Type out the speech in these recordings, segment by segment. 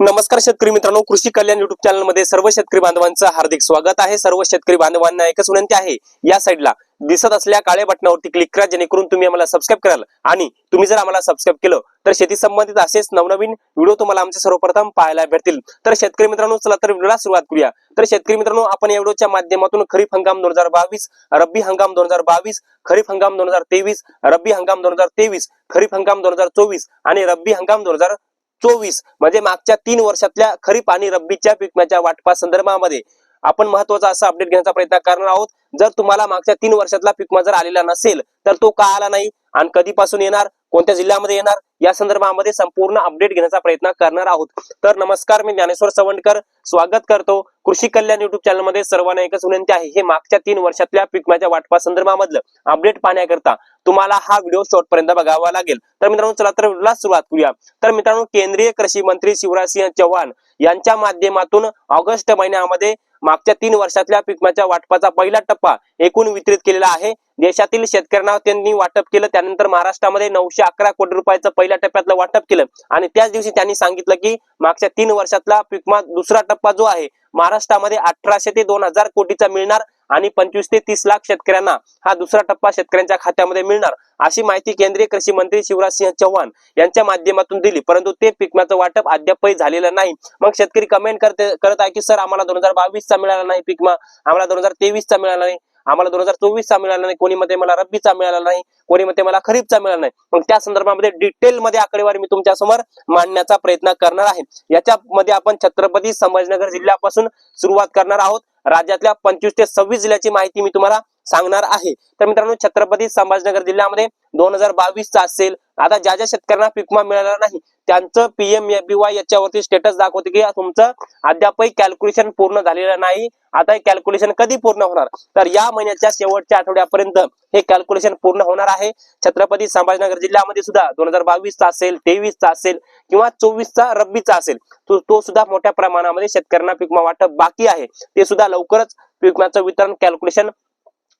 नमस्कार शेतकरी मित्रांनो कृषी कल्याण युट्यूब चॅनलमध्ये सर्व शेतकरी बांधवांचं हार्दिक स्वागत आहे. सर्व शेतकरी बांधवांना एकच विनंती आहे या साईडला दिसत असल्या काळ्या बटनावरती क्लिक करा जेणेकरून तुम्ही आम्हाला सबस्क्राईब कराल. आणि तुम्ही जर आम्हाला सबस्क्राईब केलं तर शेती संबंधित असेच नवनवीन व्हिडिओ तुम्हाला आमचे सर्वप्रथम पाहायला भेटतील. तर शेतकरी मित्रांनो चला तर व्हिडिओला सुरुवात करूया. तर शेतकरी मित्रांनो आपण या व्हिडिओच्या माध्यमातून खरीप हंगाम दोन हजार बावीस रब्बी हंगाम दोन हजार बावीस खरीप हंगाम दोन हजार तेवीस रब्बी हंगाम दोन हजार तेवीस खरीप हंगाम दोन हजार चोवीस आणि रब्बी हंगाम दोन हजार चोवीस. म्हणजे मागच्या तीन वर्षातल्या खरीप आणि रब्बीच्या पिकण्याच्या वाटपा संदर्भामध्ये आपण महत्त्वाचा असा अपडेट घेण्याचा प्रयत्न करणार आहोत. जर तुम्हाला मागच्या तीन वर्षातला पिकमा जर आलेला नसेल तर तो का आला नाही? आणि कधीपासून येणार? कोणत्या जिल्ह्यामध्ये येणार? या संदर्भामध्ये संपूर्ण अपडेट घेण्याचा प्रयत्न करणार आहोत. तर नमस्कार मी ज्ञानेश्वर सवंडकर. स्वागत करतो कृषी कल्याण युट्यूब चॅनलमध्ये सर्वांना एकच विनंती आहे. हे मागच्या तीन वर्षातल्या पिकम्याच्या वाटपा संदर्भामधलं अपडेट पाहण्याकरता तुम्हाला हा व्हिडिओ शॉर्ट पर्यंत बघावा लागेल. तर मित्रांनो चला तर व्हिडिओला सुरुवात करूया. तर मित्रांनो केंद्रीय कृषी मंत्री शिवराज सिंह चौहान यांच्या माध्यमातून ऑगस्ट महिन्यामध्ये मागच्या तीन वर्षातल्या पिकमाच्या वाटपाचा पहिला टप्पा एकूण वितरित केलेला आहे. देशातील शेतकऱ्यांना त्यांनी वाटप केलं. त्यानंतर महाराष्ट्रामध्ये नऊशे अकरा कोटी रुपयाचं पहिल्या टप्प्यातलं वाटप केलं. आणि त्याच दिवशी त्यांनी सांगितलं की मागच्या तीन वर्षातला पिकमा दुसरा टप्पा जो आहे महाराष्ट्रामध्ये अठराशे ते दोन हजार कोटीचा मिळणार. आणि पंचवीस ते तीस लाख शेतकऱ्यांना हा दुसरा टप्पा शेतकऱ्यांच्या खात्यामध्ये मिळणार. अशी माहिती केंद्रीय कृषी मंत्री शिवराज सिंह चौहान यांच्या माध्यमातून दिली. परंतु ते पिकम्याचं वाटप अद्यापही झालेलं नाही. मग शेतकरी कमेंट करते करत आहे की सर आम्हाला दोन हजार बावीसचा मिळाला नाही पिकमा. आम्हाला दोन हजार तेवीसचा मिळाला नाही. आम्हाला दोन हजार चोवीसचा मिळाला नाही कोणी मध्ये मला रब्बीचा मिळाला नाही कोणी मध्ये मला खरीपचा मिळाला नाही. मग त्या संदर्भामध्ये डिटेलमध्ये आकडेवारी मी तुमच्यासमोर मांडण्याचा प्रयत्न करणार आहे. याच्यामध्ये आपण छत्रपती संभाजीनगर जिल्ह्यापासून सुरुवात करणार आहोत. राज्यातल्या पंचवीस ते सव्वीस जिल्ह्याची माहिती मी तुम्हाला सांगणार आहे. तर मित्रांनो छत्रपती संभाजीनगर जिल्ह्यामध्ये दोन हजार बावीसचा असेल. आता ज्या ज्या शेतकऱ्यांना पिकमा मिळाला नाही त्यांचं पीएम याच्यावरती स्टेटस दाखवते की तुमचं अद्यापही कॅल्क्युलेशन पूर्ण झालेलं नाही. आता हे कॅल्क्युलेशन कधी पूर्ण होणार? तर या महिन्याच्या शेवटच्या आठवड्यापर्यंत हे कॅल्क्युलेशन पूर्ण होणार आहे. छत्रपती संभाजीनगर जिल्ह्यामध्ये सुद्धा दोन हजार बावीसचा असेल तेवीसचा असेल किंवा चोवीसचा रब्बीचा असेल तो तो सुद्धा मोठ्या प्रमाणामध्ये शेतकऱ्यांना पिकमा वाटप बाकी आहे. ते सुद्धा लवकरच पिकमाचं वितरण कॅल्क्युलेशन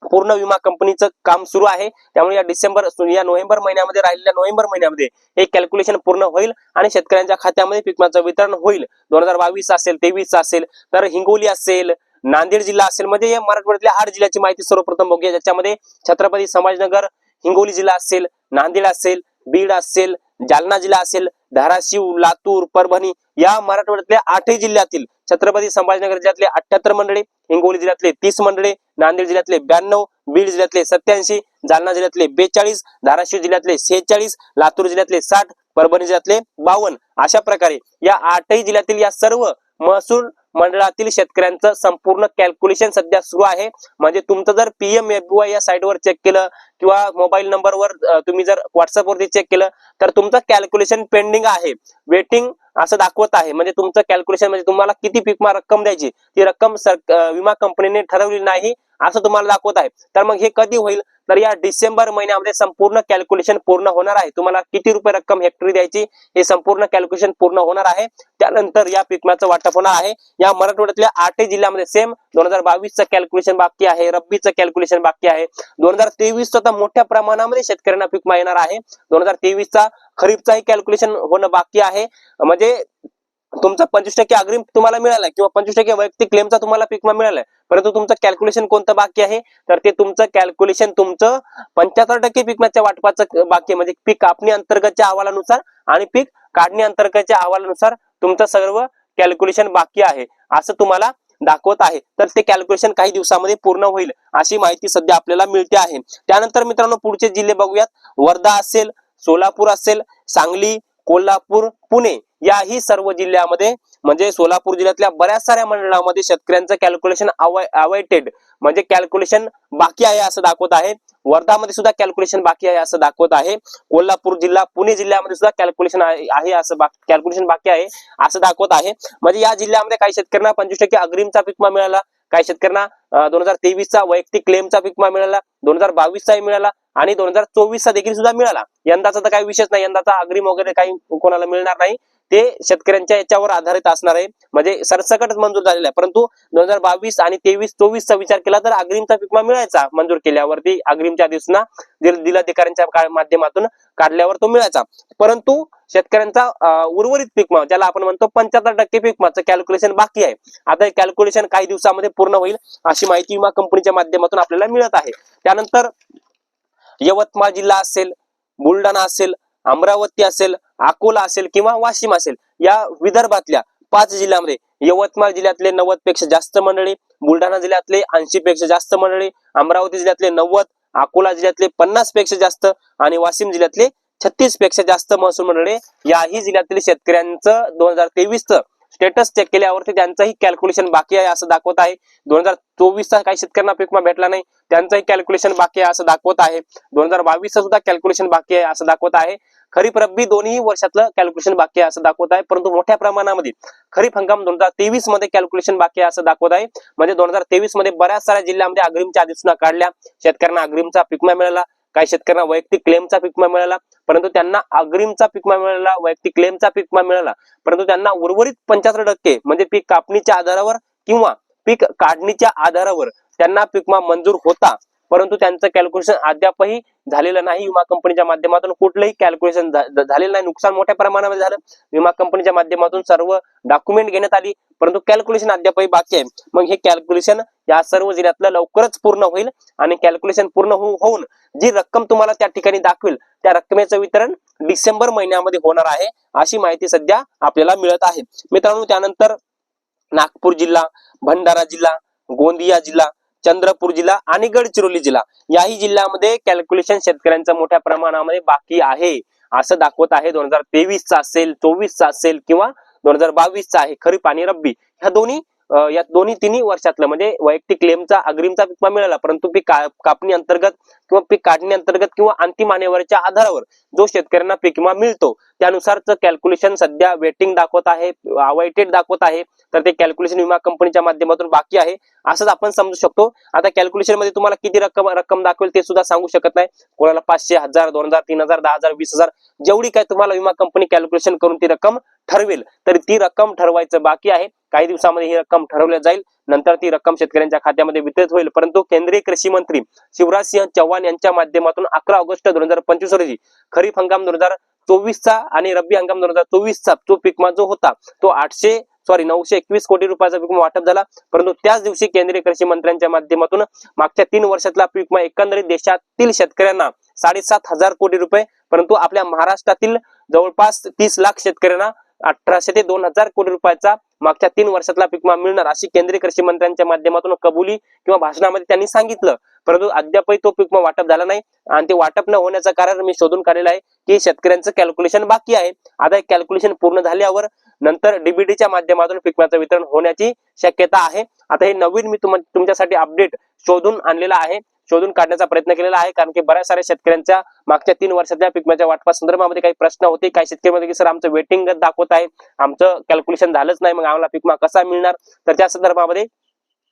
पूर्ण विमा कंपनीचं काम सुरू आहे. त्यामुळे या डिसेंबर या नोव्हेंबर महिन्यामध्ये राहिलेल्या नोव्हेंबर महिन्यामध्ये हे कॅल्क्युलेशन पूर्ण होईल आणि शेतकऱ्यांच्या खात्यामध्ये पिकमाचं वितरण होईल. दोन हजार बावीस असेल तेवीस असेल तर हिंगोली असेल नांदेड जिल्हा असेल म्हणजे या मराठवाड्यातल्या आठ जिल्ह्याची माहिती सर्वप्रथम बघूया. ज्याच्यामध्ये छत्रपती संभाजीनगर हिंगोली जिल्हा असेल नांदेड असेल बीड असेल जालना जिल्हा असेल धाराशिव लातूर परभणी या मराठवाड्यातल्या आठही जिल्ह्यातील छत्रपती संभाजीनगर जिल्ह्यातले अठ्याहत्तर मंडळे हिंगोली जिल्ह्यातले तीस मंडळे नांदेड जिल्ह्यातले ब्याण्णव बीड जिल्ह्यातले सत्याऐंशी जालना जिल्ह्यातले बेचाळीस धाराशिव जिल्ह्यातले सेहेचाळीस लातूर जिल्ह्यातले साठ परभणी जिल्ह्यातले बावन्न. अशा प्रकारे या आठही जिल्ह्यातील या सर्व महसूल मंडळातील शेतकऱ्यांचं संपूर्ण कॅल्क्युलेशन सध्या सुरू आहे. म्हणजे तुमचं जर पीएम एफबीवाय या साईटवर चेक केलं किंवा मोबाईल नंबरवर तुम्ही जर व्हॉट्सअपवरती चेक केलं तर तुमचं कॅल्क्युलेशन पेंडिंग आहे. वेटिंग असं दाखवत आहे. म्हणजे तुमचं कॅल्क्युलेशन म्हणजे तुम्हाला किती पीक रक्कम द्यायची ती रक्कम सर विमा कंपनीने ठरवली नाही. असं तुम्हाला दाखवत आहे. तर मग हे कधी होईल? तर या डिसेंबर महिन्यामध्ये संपूर्ण कॅल्क्युलेशन पूर्ण होणार आहे. तुम्हाला किती रुपये रक्कम हेक्टरी द्यायची हे संपूर्ण कॅल्क्युलेशन पूर्ण होणार आहे. त्यानंतर या पिकमाचं वाटप होणार आहे. या मराठवाड्यातल्या आठही जिल्ह्यामध्ये सेम दोन हजार बावीसचं कॅल्क्युलेशन बाकी आहे. रब्बीचं कॅल्क्युलेशन बाकी आहे. दोन हजार तेवीसचं तर मोठ्या प्रमाणामध्ये शेतकऱ्यांना पिकमा येणार आहे. दोन हजार तेवीसचा खरीपचाही कॅल्क्युलेशन होणं बाकी आहे. म्हणजे तुमचं पंचवीस टक्के अग्रिम तुम्हाला मिळाला किंवा पंचवीस टक्के वैयक्तिक क्लेमचा तुम्हाला पिकमा मिळालाय. परंतु तुमचं कॅल्क्युलेशन कोणतं बाकी आहे? तर ते तुमचं कॅल्क्युलेशन तुमचं पंच्याहत्तर टक्के पिकमाच्या वाटपाचं बाकी म्हणजे पीक कापणी अंतर्गतच्या अहवालानुसार आणि पीक काढणी अंतर्गतच्या अहवालानुसार तुमचं सर्व कॅल्क्युलेशन बाकी आहे. असं तुम्हाला दाखवत आहे. तर ते कॅल्क्युलेशन काही दिवसामध्ये पूर्ण होईल अशी माहिती सध्या आपल्याला मिळते आहे. त्यानंतर मित्रांनो पुढचे जिल्हे बघूयात. वर्धा असेल सोलापूर असेल सांगली कोल्हापूर पुणे. याही सर्व जिल्ह्यामध्ये म्हणजे सोलापूर जिल्ह्यातल्या बऱ्याच साऱ्या मंडळामध्ये शेतकऱ्यांचं कॅल्क्युलेशन अवॉइटेड म्हणजे कॅल्क्युलेशन बाकी आहे असं दाखवत आहे. वर्धामध्ये सुद्धा कॅल्क्युलेशन बाकी आहे असं दाखवत आहे. कोल्हापूर जिल्हा पुणे जिल्ह्यामध्ये सुद्धा कॅल्क्युलेशन आहे असं कॅल्क्युलेशन बाकी आहे असं दाखवत आहे. म्हणजे या जिल्ह्यामध्ये काही शेतकऱ्यांना पंचवीस टक्के अग्रिमचा पिकमा मिळाला काही शेतकऱ्यांना दोन हजार तेवीसचा वैयक्तिक क्लेमचा पिकमा मिळाला दोन हजार बावीसचाही मिळाला आणि दोन हजार चोवीसचा देखील सुद्धा मिळाला. यंदाचा तर काही विषयच नाही. यंदाचा अग्रिम वगैरे काही कोणाला मिळणार नाही. ते शेतकऱ्यांच्या याच्यावर आधारित असणार आहे. म्हणजे सरसकटच मंजूर झालेला आहे. परंतु दोन हजार बावीस आणि तेवीस चोवीसचा विचार केला तर अग्रिमचा पिकमा मिळायचा मंजूर केल्यावरती. अग्रिमच्या दिवसांना जिल- जिल्हाधिकाऱ्यांच्या माध्यमातून काढल्यावर तो मिळायचा. परंतु शेतकऱ्यांचा उर्वरित पिकमा ज्याला आपण म्हणतो पंच्याहत्तर टक्के पिकमाचं कॅल्क्युलेशन बाकी आहे. आता कॅल्क्युलेशन काही दिवसामध्ये पूर्ण होईल अशी माहिती विमा कंपनीच्या माध्यमातून आपल्याला मिळत आहे. त्यानंतर यवतमाळ जिल्हा असेल बुलढाणा असेल अमरावती असेल अकोला असेल किंवा वाशिम असेल या विदर्भातल्या पाच जिल्ह्यामध्ये यवतमाळ जिल्ह्यातले नव्वदपेक्षा जास्त मंडळी बुलढाणा जिल्ह्यातले ऐंशी पेक्षा जास्त मंडळी अमरावती जिल्ह्यातले नव्वद अकोला जिल्ह्यातले पन्नासपेक्षा जास्त आणि वाशिम जिल्ह्यातले छत्तीसपेक्षा जास्त महसूल मंडळी याही जिल्ह्यातील शेतकऱ्यांचं दोन हजार तेवीसचं स्टेटस चेक केल्यावरती त्यांचंही कॅल्क्युलेशन बाकी आहे असं दाखवत आहे. दोन हजार चोवीसचा काही शेतकऱ्यांना पिकमा भेटला नाही. त्यांचंही कॅल्क्युलेशन बाकी आहे असं दाखवत आहे. दोन हजार बावीसचं सुद्धा कॅल्क्युलेशन बाकी आहे असं दाखवत आहे. खरीप रब्बी दोन्ही वर्षातलं कॅल्क्युलेशन बाकी आहे असं दाखवत आहे. परंतु मोठ्या प्रमाणामध्ये खरीप हंगाम दोन हजार तेवीसमध्ये कॅल्क्युलेशन बाकी आहे असं दाखवत आहे. म्हणजे दोन हजार तेवीसमध्ये बऱ्याच साऱ्या जिल्ह्यामध्ये अग्रिमच्या आधी काढल्या. शेतकऱ्यांना अग्रिमचा पिकमा मिळाला. काही शेतकऱ्यांना वैयक्तिक क्लेमचा पिकमा मिळाला परंतु त्यांना अग्रिमचा पिकमा मिळाला वैयक्तिक क्लेमचा पिकमा मिळाला परंतु त्यांना उर्वरित पंच्याहत्तर टक्के म्हणजे पीक कापणीच्या आधारावर किंवा पीक काढणीच्या आधारावर त्यांना पिकमा मंजूर होता. परंतु त्यांचं कॅल्क्युलेशन अद्यापही झालेलं नाही. विमा कंपनीच्या माध्यमातून कुठलंही कॅल्क्युलेशन झालेलं नाही. नुकसान मोठ्या प्रमाणामध्ये झालं. विमा कंपनीच्या माध्यमातून सर्व डॉक्युमेंट घेण्यात आली. परंतु कॅल्क्युलेशन अद्यापही बाकी आहे. मग हे कॅल्क्युलेशन या सर्व जिल्ह्यातलं लवकरच पूर्ण होईल आणि कॅल्क्युलेशन पूर्ण हो-, होऊन जी रक्कम तुम्हाला त्या ठिकाणी दाखवेल त्या रकमेचं वितरण डिसेंबर महिन्यामध्ये होणार आहे अशी माहिती सध्या आपल्याला मिळत आहे. मित्रांनो त्यानंतर नागपूर जिल्हा भंडारा जिल्हा गोंदिया जिल्हा चंद्रपूर जिल्हा आणि गडचिरोली जिल्हा. याही जिल्ह्यामध्ये कॅल्क्युलेशन शेतकऱ्यांचं मोठ्या प्रमाणामध्ये बाकी आहे. असं दाखवत आहे दोन हजार तेवीसचा असेल चोवीसचा असेल किंवा दोन हजार बावीसचा आहे खरीप आणि रब्बी. ह्या दोन्ही या दोन्ही तिन्ही वर्षातलं म्हणजे वैयक्तिक क्लेमचा अग्रिमचा पिकमा मिळाला परंतु पीक कापणी अंतर्गत किंवा पीक काढणी अंतर्गत किंवा अंतिम मानेवरच्या आधारावर जो शेतकऱ्यांना पीक विमा मिळतो त्यानुसारचं कॅल्क्युलेशन सध्या वेटिंग दाखवत आहे अवॉइटेड दाखवत आहे. तर ते कॅल्क्युलेशन विमा कंपनीच्या माध्यमातून बाकी आहे असंच आपण समजू शकतो. आता कॅल्क्युलेशनमध्ये तुम्हाला किती रक्कम रक्कम दाखवेल ते सुद्धा सांगू शकत नाही. कोणाला पाचशे हजार दोन हजार तीन हजार दहा हजार वीस हजार जेवढी काय तुम्हाला विमा कंपनी कॅल्क्युलेशन करून ती रक्कम ठरवेल तर ती रक्कम ठरवायचं बाकी आहे. काही दिवसामध्ये ही रक्कम ठरवल्या जाईल नंतर ती रक्कम शेतकऱ्यांच्या खात्यामध्ये वितरित होईल. परंतु केंद्रीय कृषी मंत्री शिवराज सिंह चौहान यांच्या माध्यमातून अकरा ऑगस्ट दोन हजार पंचवीस रोजी खरीप हंगाम दोन हजार चोवीसचा आणि रब्बी हंगाम दोन हजार चोवीसचा जो पिकमा जो होता तो आठशे सॉरी नऊशे एकवीस कोटी रुपयाचा पीक वाटप झाला. परंतु त्याच दिवशी केंद्रीय कृषी मंत्र्यांच्या माध्यमातून मागच्या तीन वर्षातला पीक एकंदरीत देशातील शेतकऱ्यांना साडेसात हजार कोटी रुपये परंतु आपल्या महाराष्ट्रातील जवळपास तीस लाख शेतकऱ्यांना अठराशे ते दोन हजार कोटी रुपयाचा मागच्या तीन वर्षातला पीक मिळणार अशी केंद्रीय कृषी मंत्र्यांच्या माध्यमातून कबुली किंवा भाषणामध्ये त्यांनी सांगितलं. परंतु अद्यापही तो पिकमा वाटप झाला नाही आणि ते वाटप न होण्याचं कारण मी शोधून काढलेलं आहे की शेतकऱ्यांचं कॅल्क्युलेशन बाकी आहे. आता कॅल्क्युलेशन पूर्ण झाल्यावर नंतर डीबीटीच्या माध्यमातून पिकम्याचं वितरण होण्याची शक्यता आहे. आता हे नवीन मी तुमच्यासाठी अपडेट शोधून आणलेला आहे. शोधून काढण्याचा प्रयत्न केलेला आहे. कारण की बऱ्याच साऱ्या शेतकऱ्यांच्या मागच्या तीन वर्षातल्या पिकम्याच्या वाटपा संदर्भामध्ये काही प्रश्न होते. काही शेतकरी मध्ये की सर आमचं वेटिंग दाखवत आहे. आमचं कॅल्क्युलेशन झालंच नाही. मग आम्हाला पिकमा कसा मिळणार? तर त्या संदर्भामध्ये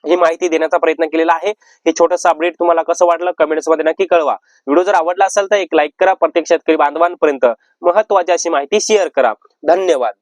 ही माहिती देण्याचा प्रयत्न केलेला आहे. हे छोटंसं अपडेट तुम्हाला कसं वाटलं कमेंट्समध्ये नक्की कळवा. व्हिडिओ जर आवडला असेल तर एक लाईक करा. प्रत्येक शेतकरी बांधवांपर्यंत महत्वाची अशी माहिती शेअर करा. धन्यवाद.